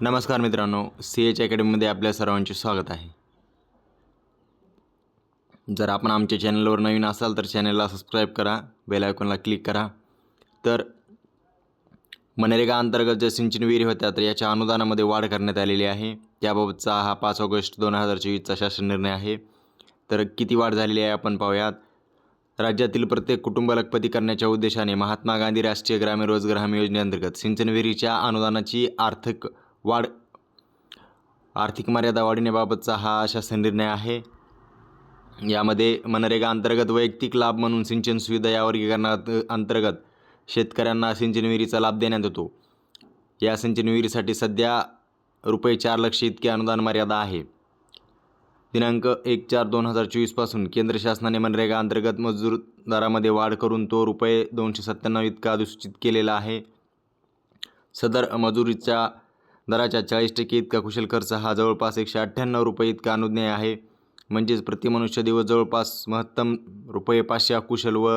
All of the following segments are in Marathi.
नमस्कार मित्रांनो सी एच अकॅडमीमध्ये आपल्या सर्वांचे स्वागत आहे. जर आपण आमच्या चॅनलवर नवीन असाल तर चॅनलला सबस्क्राईब करा बेल आयकॉनला क्लिक करा. तर मनरेगा अंतर्गत ज्या सिंचन विहिरी होत्या तर याच्या अनुदानामध्ये वाढ करण्यात आलेली आहे. त्याबाबतचा हा पाच ऑगस्ट दोन हजार चोवीसचा शासन निर्णय आहे. तर किती वाढ झालेली आहे आपण पाहूयात. राज्यातील प्रत्येक कुटुंब लखपती करण्याच्या उद्देशाने महात्मा गांधी राष्ट्रीय ग्रामीण रोजगार हमी योजनेअंतर्गत सिंचन विहिरीच्या अनुदानाची आर्थिक वाढ. आर्थिक मर्यादा वाढविण्याबाबतचा हा शासन निर्णय आहे. यामध्ये मनरेगा अंतर्गत वैयक्तिक लाभ म्हणून सिंचन सुविधा या वर्गीकरणात अंतर्गत शेतकऱ्यांना सिंचन विहिरीचा लाभ देण्यात येतो. या सिंचन विहिरीसाठी सध्या रुपये चार लक्ष इतके अनुदान मर्यादा आहे. दिनांक एक चार दोन हजार चोवीसपासून केंद्र शासनाने मनरेगा अंतर्गत मजूर दरामध्ये वाढ करून तो रुपये दोनशे सत्त्याण्णव इतका अधिसूचित केलेला आहे. सदर मजुरीच्या दराच्या चाळीस टक्के इतका कुशल खर्च हा जवळपास एकशे अठ्ठ्याण्णव रुपये इतका अनुज्ञेय आहे. म्हणजेच प्रति मनुष्य दिवस जवळपास महत्तम रुपये पाचशे कुशल व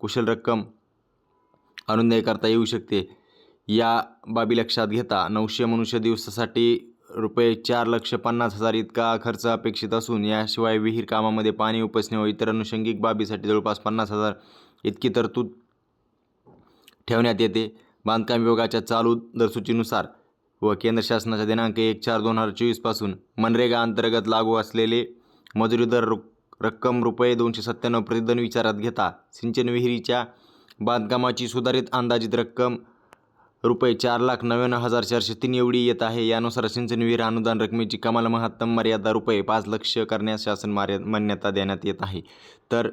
कुशल रक्कम अनुज्ञेय करता येऊ शकते. या बाबी लक्षात घेता नऊशे मनुष्य दिवसासाठी रुपये चार लक्ष पन्नास हजार इतका खर्च अपेक्षित असून याशिवाय विहीर कामामध्ये पाणी उपसणे व इतर अनुषंगिक बाबीसाठी जवळपास पन्नास हजार इतकी तरतूद ठेवण्यात येते. बांधकाम विभागाच्या चालू दरसूचीनुसार व केंद्र शासनाच्या दिनांक एक चार दोन हजार चोवीसपासून मनरेगा अंतर्गत लागू असलेले मजुरी दर रु रक्कम रुपये दोनशे सत्त्याण्णव प्रतिदन विचारात घेता सिंचन विहिरीच्या बांधकामाची सुधारित अंदाजित रक्कम रुपये चार लाख नव्याण्णव हजार चारशे तीन एवढी येत आहे. यानुसार सिंचन विहीर अनुदान रकमेची कमाल महत्तम मर्यादा रुपये पाच लक्ष करण्यास शासन मार्या मान्यता देण्यात येत आहे. तर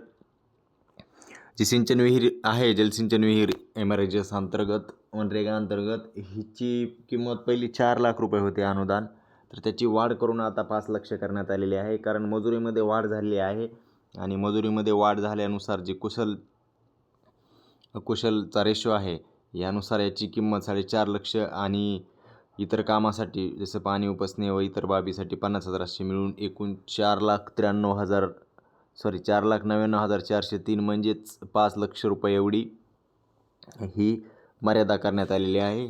जी सिंचन विहीर आहे जलसिंचन विहीर एम आर एच एस अंतर्गत मनरेगा अंतर्गत हिची किंमत पहिली चार लाख रुपये होते अनुदान. तर त्याची वाढ करून आता पाच लक्ष करण्यात आलेली आहे कारण मजुरीमध्ये वाढ झालेली आहे. आणि मजुरीमध्ये वाढ झाल्यानुसार जी कुशल कुशलचा रेशो आहे यानुसार याची किंमत साडेचार लक्ष आणि इतर कामासाठी जसं पाणी उपसणे व इतर बाबीसाठी पन्नास हजार असे मिळून एकूण चार लाख त्र्याण्णव हजार सॉरी चार लाख नव्याण्णव हजार चारशे तीन म्हणजेच पाच लक्ष रुपये एवढी ही मर्यादा करण्यात आलेली आहे.